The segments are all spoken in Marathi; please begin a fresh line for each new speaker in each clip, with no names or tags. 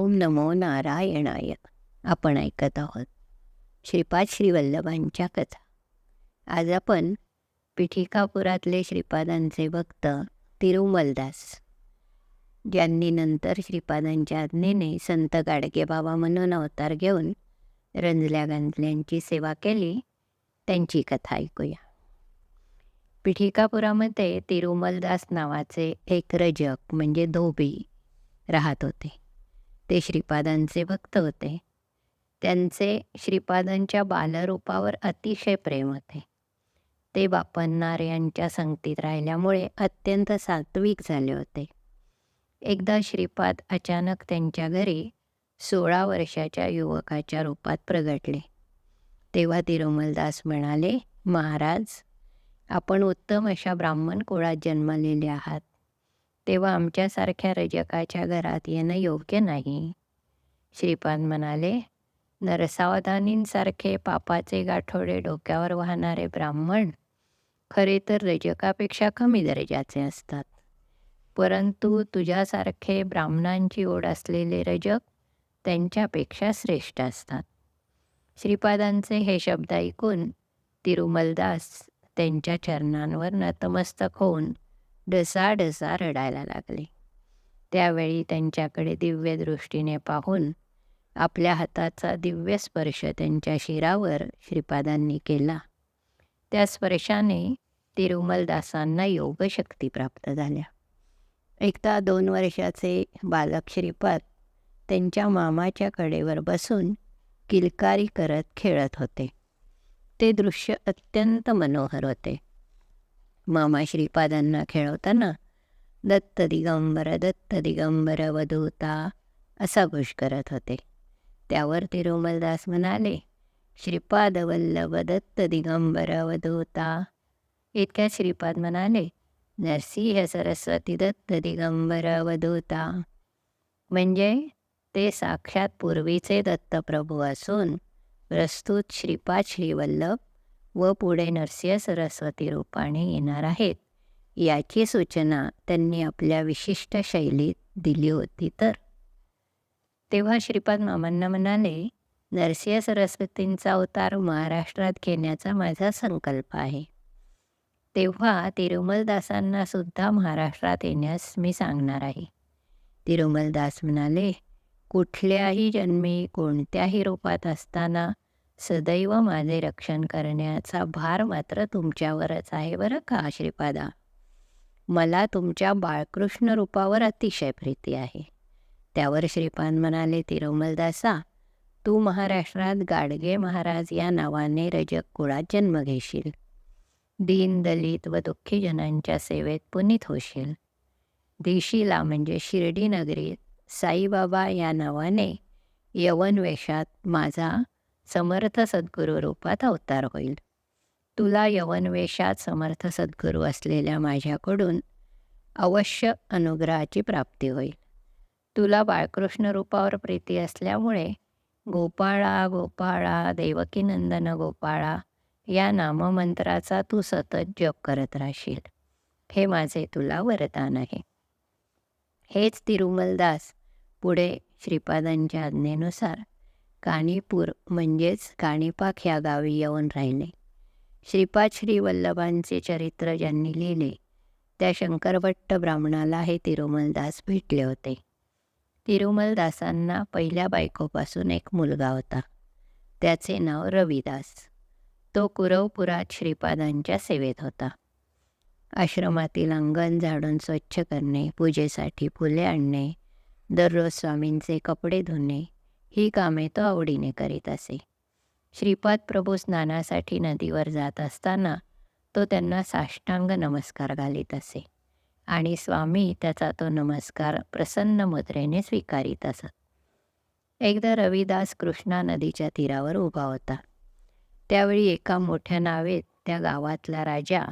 ओम नमो नारायणाय. आपण ऐकत आहोत श्रीपाद श्रीवल्लभांच्या कथा. आज आपण पिठिकापुरातले श्रीपादांचे भक्त तिरुमलदास. ज्यांनी नंतर श्रीपादांच्या आज्ञेने संत गाडगे बाबा म्हणून अवतार घेऊन रंजल्या गांजल्यांची सेवा केली त्यांची कथा ऐकूया. पिठिकापुरामध्ये तिरुमलदास नावाचे एक रजक म्हणजे धोबी राहत होते. ते श्रीपादांचे भक्त होते. त्यांचे श्रीपादांच्या बालरूपावर अतिशय प्रेम होते. ते बापन्नार यांच्या संगतीत राहिल्यामुळे अत्यंत सात्विक झाले होते. एकदा श्रीपाद अचानक त्यांच्या घरी सोळा वर्षाच्या युवकाच्या रूपात प्रगटले. तेव्हा तिरुमलदास म्हणाले महाराज आपण उत्तम अशा ब्राह्मण कुळात जन्मलेले आहात. तेव्हा आमच्यासारख्या रजकाच्या घरात येणं योग्य नाही. श्रीपाद म्हणाले नरसावधानींसारखे पापाचे गाठोडे डोक्यावर वाहणारे ब्राह्मण खरे तर रजकापेक्षा कमी दर्जाचे असतात. परंतु तुझ्यासारखे ब्राह्मणांची ओढ असलेले रजक त्यांच्यापेक्षा श्रेष्ठ असतात. श्रीपादांचे हे शब्द ऐकून तिरुमलदास त्यांच्या चरणांवर नतमस्तक होऊन डसा रडायला लागले. त्यावेळी त्यांच्याकडे दिव्य दृष्टीने पाहून आपल्या हाताचा दिव्य स्पर्श त्यांच्या शिरावर श्रीपादांनी केला. त्या स्पर्शाने तिरुमलदासांना योगशक्ती प्राप्त झाल्या. एकदा दोन वर्षाचे बालक श्रीपाद त्यांच्या मामाच्या कडेवर बसून किलकारी करत खेळत होते. ते दृश्य अत्यंत मनोहर होते. मामा श्रीपादांना खेळवताना दत्त दिगंबर दत्त दिगंबर वधूता असा घोष करत होते. त्यावर तिरुमलदास म्हणाले श्रीपाद वल्लभ दत्त दिगंबर वधूता. इतक्या श्रीपाद म्हणाले नरसिंह सरस्वती दत्त दिगंबर वधूता. म्हणजे ते साक्षात पूर्वीचे दत्तप्रभू असून प्रस्तुत श्रीपाद श्रीवल्लभ व पुढे नरसिंह सरस्वती रूपाने येणार आहेत. याची सूचना त्यांनी आपल्या विशिष्ट शैलीत दिली होती तर. तेव्हा श्रीपाद मामांना म्हणाले नरसिंह सरस्वतींचा अवतार महाराष्ट्रात घेण्याचा माझा संकल्प आहे. तेव्हा तिरुमलदासांना सुद्धा महाराष्ट्रात येण्यास मी सांगणार आहे. तिरुमलदास म्हणाले कुठल्याही जन्मी कोणत्याही रूपात असताना सदैव माझे रक्षण करण्याचा भार मात्र तुमच्यावरच आहे बरं का श्रीपादा मला तुमच्या बाळकृष्ण रूपावर अतिशय प्रीती आहे. त्यावर श्रीपाद म्हणाले तिरुमलदासा तू महाराष्ट्रात गाडगे महाराज या नावाने रजक कुळात जन्म घेशील. दीन दलित व दुःखी जनांच्या सेवेत पुनीत होशील. दिशीला म्हणजे शिर्डी नगरीत साईबाबा या नावाने यवन वेशात माझा समर्थ सद्गुरू रूपात अवतार होईल. तुला यवनवेशात समर्थ सद्गुरू असलेल्या माझ्याकडून अवश्य अनुग्रहाची प्राप्ती होईल. तुला बाळकृष्ण रूपावर प्रीती असल्यामुळे गोपाळा गोपाळा देवकीनंदन गोपाळा या नाममंत्राचा तू सतत जप करत राहशील. हे माझे तुला वरदान आहे. हेच तिरुमलदास पुढे श्रीपादांच्या आज्ञेनुसार काणीपूर म्हणजेच काणीपाक ह्या गावी येऊन राहिले. श्रीपाद श्रीवल्लभांचे चरित्र ज्यांनी लिहिले त्या शंकरभट्ट ब्राह्मणाला हे तिरुमलदास भेटले होते. तिरुमलदासांना पहिल्या बायकोपासून एक मुलगा होता त्याचे नाव रविदास. तो कुरवपुरात श्रीपादांच्या सेवेत होता. आश्रमातील अंगण झाडून स्वच्छ करणे पूजेसाठी फुले आणणे दररोज स्वामींचे कपडे धुणे ही कामे तो आवडीने करीत असे. श्रीपाद प्रभू स्नानासाठी नदीवर जात असताना तो त्यांना साष्टांग नमस्कार घालीत असे आणि स्वामी त्याचा तो नमस्कार प्रसन्न मुद्रेने स्वीकारित असत एकदा रविदास कृष्णा नदीच्या तीरावर उभा होता. त्यावेळी एका मोठ्या नावेत त्या गावातला राजा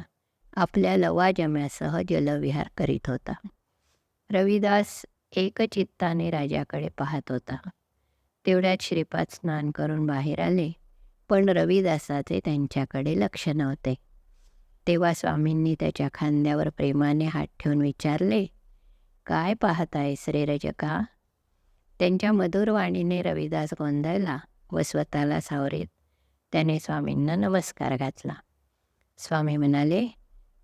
आपल्या लवाजम्यासह जलविहार करीत होता. रविदास एकचित्ताने राजाकडे पाहत होता. तेवढ्यात श्रीपाद स्नान करून बाहेर आले. पण रविदासाचे त्यांच्याकडे लक्ष नव्हते. तेव्हा स्वामींनी त्याच्या खांद्यावर प्रेमाने हात ठेवून विचारले काय पाहत आहेस रे रजका? त्यांच्या मधुर वाणीने रविदास गोंधळला व स्वतःला सावरीत त्याने स्वामींना नमस्कार घातला. स्वामी म्हणाले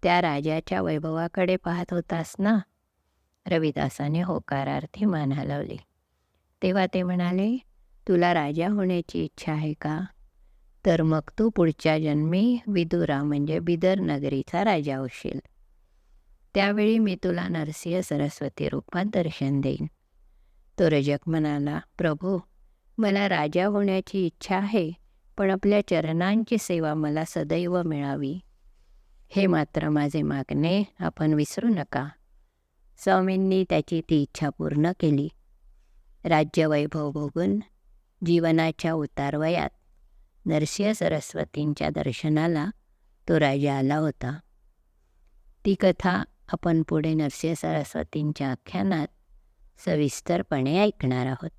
त्या राजाच्या वैभवाकडे पाहत होतास ना? रविदासाने होकारार्थी मान हलवली. तेव्हा ते म्हणाले तुला राजा होण्याची इच्छा आहे का? तर मग तू पुढच्या जन्मी विदुरा म्हणजे बिदर नगरीचा राजा होशील. त्यावेळी मी तुला नरसिंह सरस्वती रूपात दर्शन देईन. तो रजक म्हणाला प्रभू मला राजा होण्याची इच्छा आहे पण आपल्या चरणांची सेवा मला सदैव मिळावी. हे मात्र माझे मागणे आपण विसरू नका. स्वामींनी त्याची ती इच्छा पूर्ण केली. राज्यवैभव भोगून जीवनाच्या उतारवयात नरसिंह सरस्वतींच्या दर्शनाला तो राजा आला होता. ती कथा आपण पुढे नरसिंह सरस्वतींच्या आख्यानात सविस्तरपणे ऐकणार आहोत.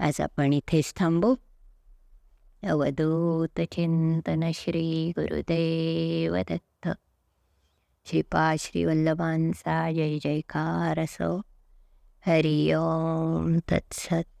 आज आपण इथेच थांबू. अवधूत चिंतन श्री गुरुदेव दत्त. श्रीपा श्रीवल्लभांचा जय जयकार असो. हरि ओम तत्सत.